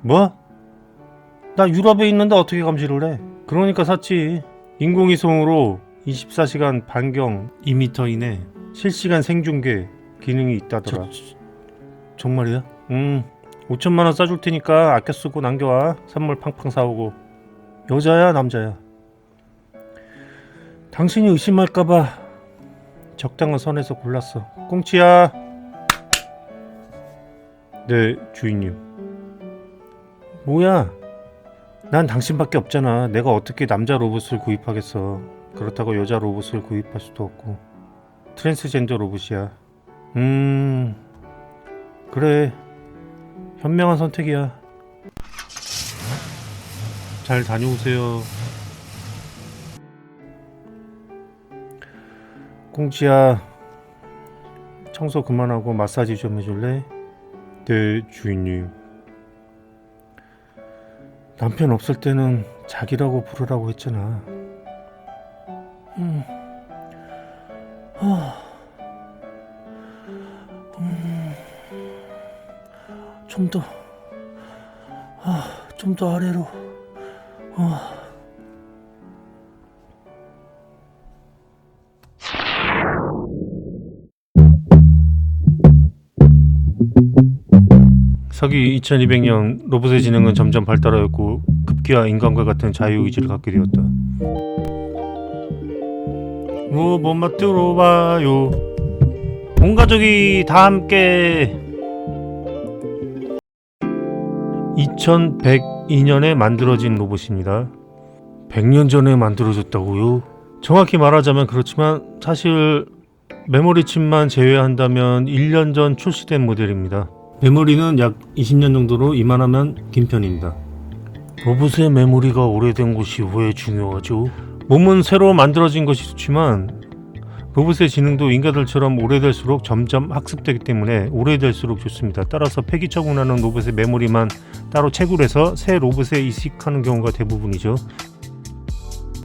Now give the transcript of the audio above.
뭐? 나 유럽에 있는데 어떻게 감시를 해? 그러니까 샀지. 인공위성으로 24시간 반경 2m 이내 실시간 생중계 기능이 있다더라. 정말이야? 응. 5천만 원 싸줄 테니까 아껴 쓰고 남겨와. 선물 팡팡 사오고. 여자야 남자야? 당신이 의심할까봐 적당한 선에서 골랐어. 꽁치야. 네 주인님. 뭐야? 난 당신밖에 없잖아. 내가 어떻게 남자 로봇을 구입하겠어. 그렇다고 여자 로봇을 구입할 수도 없고. 트랜스젠더 로봇이야. 음. 그래. 현명한 선택이야. 잘 다녀오세요. 꽁치야. 청소 그만하고 마사지 좀 해줄래? 네, 주인님. 남편 없을 때는 자기라고 부르라고 했잖아. 음. 아. 음. 좀 더, 아, 좀 더 아래로. 아. 서기 2200년 로봇의 지능은 점점 발달하였고 급기야 인간과 같은 자유 의지를 갖게 되었다. 로봇 맛들어 봐요. 온 가족이 다 함께 2102년에 만들어진 로봇입니다. 100년 전에 만들어졌다고요? 정확히 말하자면 그렇지만 사실 메모리 칩만 제외한다면 1년 전 출시된 모델입니다. 메모리는 약 20년 정도로 이만하면 긴 편입니다. 로봇의 메모리가 오래된 것이 왜 중요하죠? 몸은 새로 만들어진 것이 좋지만 로봇의 지능도 인간들처럼 오래될수록 점점 학습되기 때문에 오래될수록 좋습니다. 따라서 폐기 처분하는 로봇의 메모리만 따로 채굴해서 새 로봇에 이식하는 경우가 대부분이죠.